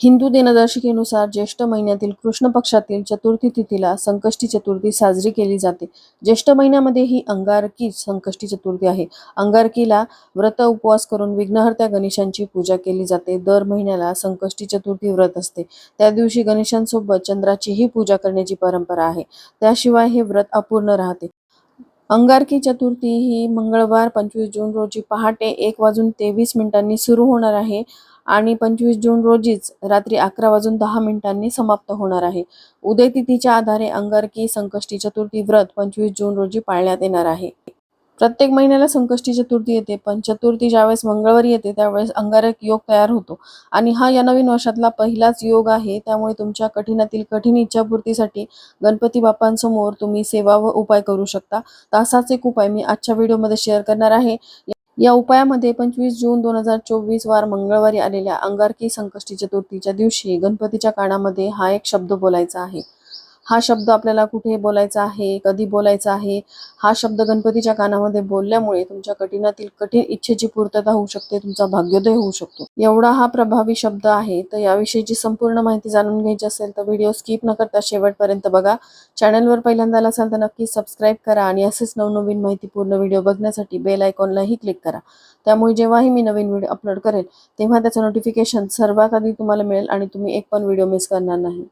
हिंदू दिनदर्शिकेनुसार ज्येष्ठ महिन्यातील कृष्ण पक्षातील चतुर्थी तिथीला संकष्टी चतुर्थी साजरी केली जाते. ज्येष्ठ महिन्यामध्ये ही अंगारकी संकष्टी चतुर्थी आहे. अंगारकीला व्रत उपवास करून विघ्नहर्त्या गणेशांची पूजा केली जाते. दर महिन्याला संकष्टी चतुर्थी व्रत असते. त्या दिवशी गणेशांसोबत चंद्राचीही पूजा करण्याची परंपरा आहे. त्याशिवाय हे व्रत अपूर्ण राहते. अंगारकी चतुर्थी ही मंगळवार पंचवीस जून रोजी पहाटे एक वाजून तेवीस मिनिटांनी सुरू होणार आहे. आणि पंचवीस जून रोजीच रात्री अकरा वाजून दहा मिनिटांनी समाप्त होणार आहे. उदय तिथीच्या आधारे अंगारकी संकष्टी चतुर्थी व्रत पंचवीस जून रोजी पाळण्यात येणार आहे. प्रत्येक महिन्याला संकष्टी चतुर्थी येते पण चतुर्थी ज्यावेळेस मंगळवारी येते त्यावेळेस अंगारक योग तयार होतो. आणि हा या नवीन वर्षातला पहिलाच योग आहे. त्यामुळे तुमच्या कठीणातील कठीण इच्छापूर्तीसाठी गणपती बाप्पांसमोर तुम्ही सेवा व उपाय करू शकता. तर असाच एक उपाय मी आजच्या व्हिडिओमध्ये शेअर करणार आहे. या उपायामध्ये पंचवीस जून दोन हजार चोवीस वार मंगळवारी आलेल्या अंगारकी संकष्टी चतुर्थीच्या दिवशी गणपतीच्या कानामध्ये हा एक शब्द बोलायचा आहे. हा शब्द आपल्याला कुठे बोलायचा आहे कधी बोलायचा आहे हा शब्द गणपतीच्या कानामध्ये बोलल्यामुळे तुमच्या कठीणातील कठीण इच्छेची पूर्तता होऊ शकते तुमचा भाग्योदय होऊ शकतो. एवढा हा प्रभावी शब्द आहे तर याविषयीची संपूर्ण माहिती जाणून घ्यायची असेल तर व्हिडिओ स्किप न करता शेवटपर्यंत बघा. चॅनलवर पहिल्यांदा असाल तर नक्की सबस्क्राईब करा आणि असेच नवनवीन माहितीपूर्ण व्हिडिओ बघण्यासाठी बेल आयकॉनलाही क्लिक करा. त्यामुळे जेव्हाही मी नवीन व्हिडिओ अपलोड करेल तेव्हा त्याचं नोटिफिकेशन सर्वात आधी तुम्हाला मिळेल आणि तुम्ही एक पण व्हिडिओ मिस करणार नाही.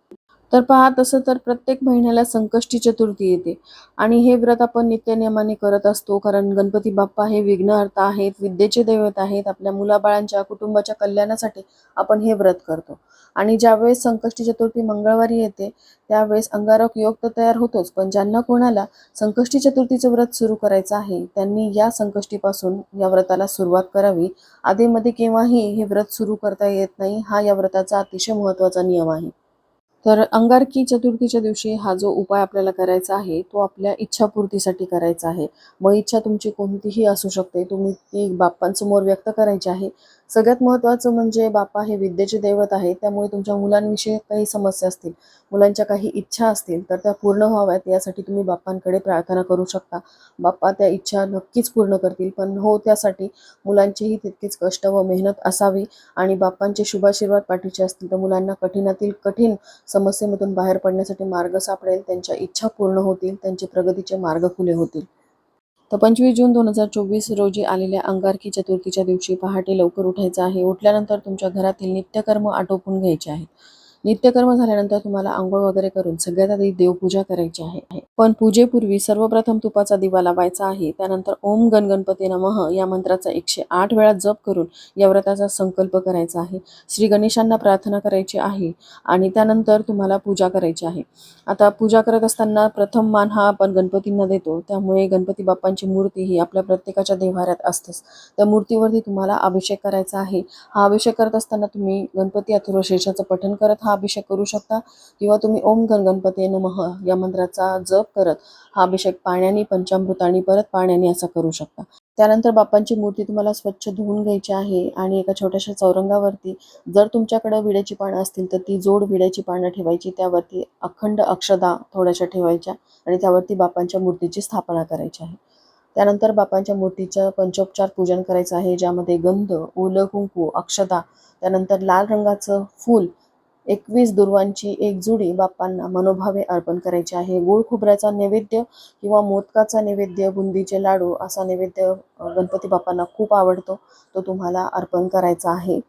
तर पहा तसं तर प्रत्येक महिन्याला संकष्टी चतुर्थी येते. आणि हे व्रत आपण नित्यनियमाने करत असतो कारण गणपती बाप्पा हे विघ्नहर्ता आहेत विद्येचे दैवत आहेत आपल्या मुलाबाळांच्या कुटुंबाच्या कल्याणासाठी आपण हे व्रत करतो. आणि ज्यावेळेस संकष्टी चतुर्थी मंगळवारी येते त्यावेळेस अंगारक योग तर तयार होतोच पण ज्यांना कोणाला संकष्टी चतुर्थीचं व्रत सुरू करायचं आहे त्यांनी या संकष्टीपासून या व्रताला सुरुवात करावी. आधीमध्ये केव्हाही हे व्रत सुरू करता येत नाही हा या व्रताचा अतिशय महत्त्वाचा नियम आहे. तर अंगारकी चतुर्थीच्या दिवशी हा जो उपाय आपल्याला करायचा आहे तो आपल्या इच्छापूर्तीसाठी करायचा आहे. मग इच्छा तुमची कोणतीही असू शकते. तुम्ही ती बाप्पांसमोर व्यक्त करायची आहे. सगळ्यात महत्त्वाचं म्हणजे बापा हे विद्येचे दैवत आहे त्यामुळे तुमच्या मुलांविषयी काही समस्या असतील मुलांच्या काही इच्छा असतील तर त्या पूर्ण व्हाव्यात. यासाठी तुम्ही बाप्पांकडे प्रार्थना करू शकता. बाप्पा त्या इच्छा नक्कीच पूर्ण करतील पण हो त्यासाठी मुलांचीही तितकीच कष्ट व मेहनत असावी. आणि बाप्पांचे शुभाशीर्वाद पाठीचे असतील तर मुलांना कठीणातील कठीण समस्येमधून बाहेर पडण्यासाठी मार्ग सापडेल. त्यांच्या इच्छा पूर्ण होतील त्यांचे प्रगतीचे मार्ग खुले होतील. तर पंचवीस जून दोन हजार चोवीस रोजी आलेल्या अंगारकी चतुर्थीच्या दिवशी पहाटे लवकर उठायचं आहे. उठल्यानंतर तुमच्या घरातील नित्यकर्म आटोपून घ्यायचे आहेत. नित्यकर्म झाल्यानंतर तुम्हाला आंघोळ वगैरे करून सगळ्यात आधी देवपूजा करायची आहे. पण पूजेपूर्वी सर्वप्रथम तुपाचा दिवा लावायचा आहे. त्यानंतर ओम गण गणपती नमः या मंत्राचा एकशे आठ वेळा जप करून या व्रताचा संकल्प करायचा आहे. श्री गणेशांना प्रार्थना करायची आहे आणि त्यानंतर तुम्हाला पूजा करायची आहे. आता पूजा करत असताना प्रथम मान हा आपण गणपतींना देतो. त्यामुळे गणपती बाप्पांची मूर्ती ही आपल्या प्रत्येकाच्या देव्हाऱ्यात असतेच. त्या मूर्तीवरती तुम्हाला अभिषेक करायचा आहे. हा अभिषेक करत असताना तुम्ही गणपती अथर्वशीर्षाचं पठण करत हा अभिषेक करू शकता. किंवा तुम्ही ओम गण गणपती नमः या मंत्राचा जप करत हा अभिषेक पाण्याने पंचामृताने परत पाण्याने असा करू शकता. त्यानंतर बाप्पांची मूर्ती तुम्हाला स्वच्छ धुवून घ्यायची आहे आणि एका छोट्याशा चौरंगावरती जर तुमच्याकडे विड्याची पानं असतील तर ती जोड विड्याची पानं ठेवायची. त्यावरती अखंड अक्षदा थोड्याशा ठेवायच्या आणि त्यावरती बाप्पांच्या मूर्तीची स्थापना करायची आहे. त्यानंतर बाप्पांच्या मूर्तीचं पंचोपचार पूजन करायचं आहे ज्यामध्ये गंध ओलं कुंकू अक्षदा त्यानंतर लाल रंगाचं फूल एकवीस दुर्वांची एक जुडी बाप्पांना मनोभावे अर्पण करायची आहे. गुळ खोबऱ्याचा नैवेद्य किंवा मोदकाचा नैवेद्य बुंदीचे लाडू असा नैवेद्य गणपती बाप्पांना खूप आवडतो. तो तुम्हाला अर्पण करायचा आहे.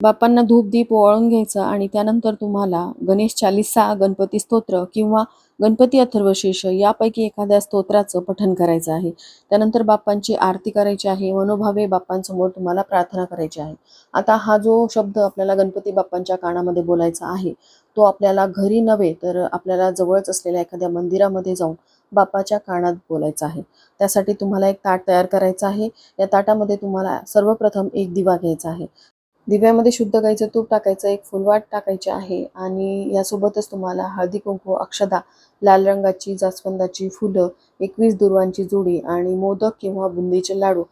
बाप्पांना धूप दीप ओवाळून घ्यायचं आणि त्यानंतर तुम्हाला गणेश चालिसा गणपती स्तोत्र किंवा गणपती अथर्वशीर्ष यापैकी एखाद्या स्तोत्राचं पठन करायचं आहे. त्यानंतर बाप्पांची आरती करायची आहे. मनोभावे बाप्पांसमोर तुम्हाला प्रार्थना करायची आहे. आता हा जो शब्द आपल्याला गणपती बाप्पांच्या कानामध्ये बोलायचा आहे तो आपल्याला घरी नव्हे तर आपल्याला जवळच असलेल्या एखाद्या मंदिरामध्ये जाऊन बाप्पाच्या कानात बोलायचं आहे. त्यासाठी तुम्हाला एक ताट तयार करायचं आहे. या ताटामध्ये तुम्हाला सर्वप्रथम एक दिवा घ्यायचा आहे. दिव्यामध्ये शुद्ध गाईचं तूप टाकायचं एक फुलवाट टाकायची आहे आणि यासोबतच तुम्हाला हळदी कुंकू अक्षदा लाल रंगाची जास्वंदाची फुलं एकवीस दुर्वांची जोडी आणि मोदक किंवा बुंदीचे लाडू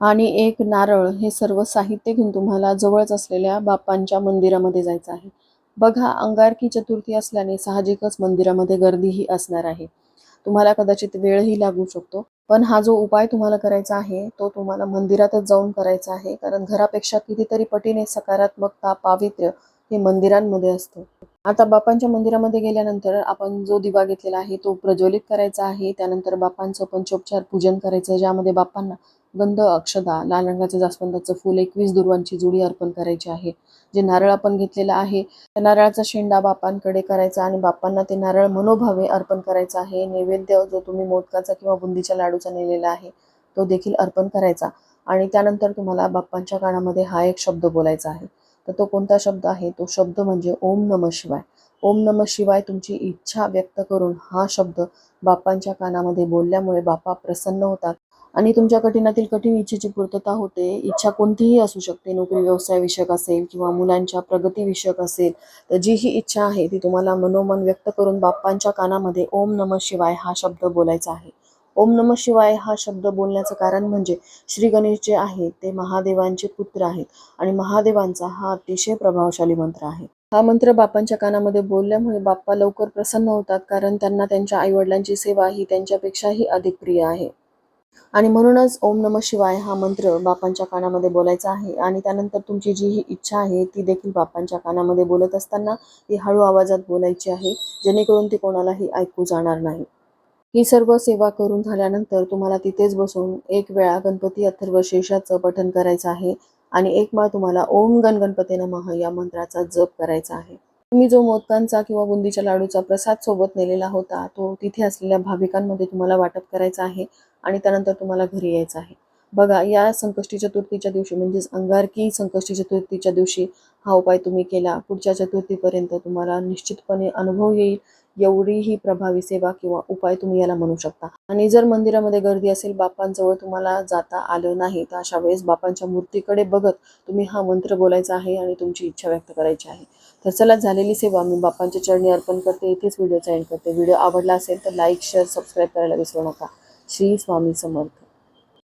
आणि एक नारळ हे सर्व साहित्य घेऊन तुम्हाला जवळच असलेल्या बाप्पांच्या मंदिरामध्ये जायचं आहे. बघा अंगारकी चतुर्थी असल्याने साहजिकच मंदिरामध्ये गर्दीही असणार आहे. तुम्हाला कदाचित वेळही लागू शकतो. पण हा जो उपाय तुम्हाला करायचा आहे तो तुम्हाला मंदिरातच जाऊन करायचा आहे कारण घरापेक्षा कितीतरी पटीने सकारात्मकता पावित्र्य हे मंदिरांमध्ये असतं. आता बापांच्या मंदिरामध्ये गेल्यानंतर आपण जो दिवा घेतलेला आहे तो प्रज्वलित करायचा आहे. त्यानंतर बापांचं पंचोपचार पूजन करायचं ज्यामध्ये बापांना गंध अक्षदा लाल रंगाचं जास्वंदाचं फूल एकवीस दुर्वांची जुडी अर्पण करायची आहे. जे नारळ आपण घेतलेलं आहे त्या नारळाचा शेंडा बापांकडे करायचा आणि बापांना ते नारळ मनोभावे अर्पण करायचा आहे. नैवेद्य जो तुम्ही मोदकाचा किंवा बुंदीच्या लाडूचा नेलेला आहे तो देखील अर्पण करायचा. आणि त्यानंतर तुम्हाला बाप्पांच्या कानामध्ये हा एक शब्द बोलायचा आहे. तर तो कोणता शब्द आहे? तो शब्द म्हणजे ओम नम शिवाय. ओम नम शिवाय तुमची इच्छा व्यक्त करून हा शब्द बाप्पांच्या कानामध्ये बोलल्यामुळे बाप्पा प्रसन्न होतात. आणि तुमच्या कठीणातील कठीण इच्छेची पूर्तता होते. इच्छा कोणतीही असू शकते. नोकरी व्यवसाय विषयक असेल किंवा मुलांच्या प्रगती विषयक असेल तर जी ही इच्छा आहे ती तुम्हाला मनोमन व्यक्त करून बाप्पांच्या कानामध्ये ओम नम शिवाय हा शब्द बोलायचा आहे. ओम नम शिवाय हा शब्द बोलण्याचं कारण म्हणजे श्री गणेश जे आहेत ते महादेवांचे पुत्र आहेत आणि महादेवांचा हा अतिशय प्रभावशाली मंत्र आहे. हा मंत्र बाप्पांच्या कानामध्ये बोलल्यामुळे बाप्पा लवकर प्रसन्न होतात कारण त्यांना त्यांच्या आईवडिलांची सेवा ही त्यांच्यापेक्षाही अधिक प्रिय आहे. आणि म्हणूनच ओम नम शिवाय हा मंत्र बापांच्या कानामध्ये बोलायचा आहे. आणि त्यानंतर तुमची जी ही इच्छा आहे ती देखील बापांच्या कानामध्ये बोलत असताना ती हळू आवाजात बोलायची आहे जेणेकरून ती कोणालाही ऐकू जाणार नाही. ही सर्व सेवा करून झाल्यानंतर तुम्हाला तिथेच बसून एक वेळा गणपती अथर्व शेषाचं पठण करायचं आहे. आणि एक माळ तुम्हाला ओम गण गणपती नमः या मंत्राचा जप करायचा आहे. तुम्ही जो मोदकांचा किंवा बुंदीच्या लाडूचा प्रसाद सोबत नेलेला होता तो तिथे असलेल्या भाविकांमध्ये तुम्हाला वाटप करायचा आहे आणि त्यानंतर तुम्हाला घरी यायचं आहे. बघा या संकष्टी चतुर्थीच्या दिवशी म्हणजेच अंगारकी संकष्टी चतुर्थीच्या दिवशी हा उपाय तुम्ही केला. पुढच्या चतुर्थीपर्यंत तुम्हाला निश्चितपणे अनुभव येईल. एवढी ही प्रभावी सेवा किंवा उपाय तुम्ही याला म्हणू शकता. आणि जर मंदिरामध्ये गर्दी असेल बाप्पांजवळ तुम्हाला जाता आलं नाही तर अशा वेळेस बाप्पांच्या मूर्तीकडे बघत तुम्ही हा मंत्र बोलायचा आहे आणि तुमची इच्छा व्यक्त करायची आहे. तर चला झालेली सेवा मी बाप्पांच्या चरणी अर्पण करते. इथेच व्हिडिओचा एंड करते. व्हिडिओ आवडला असेल तर लाईक शेअर सबस्क्राईब करायला विसरू नका. श्री स्वामी समर्थ.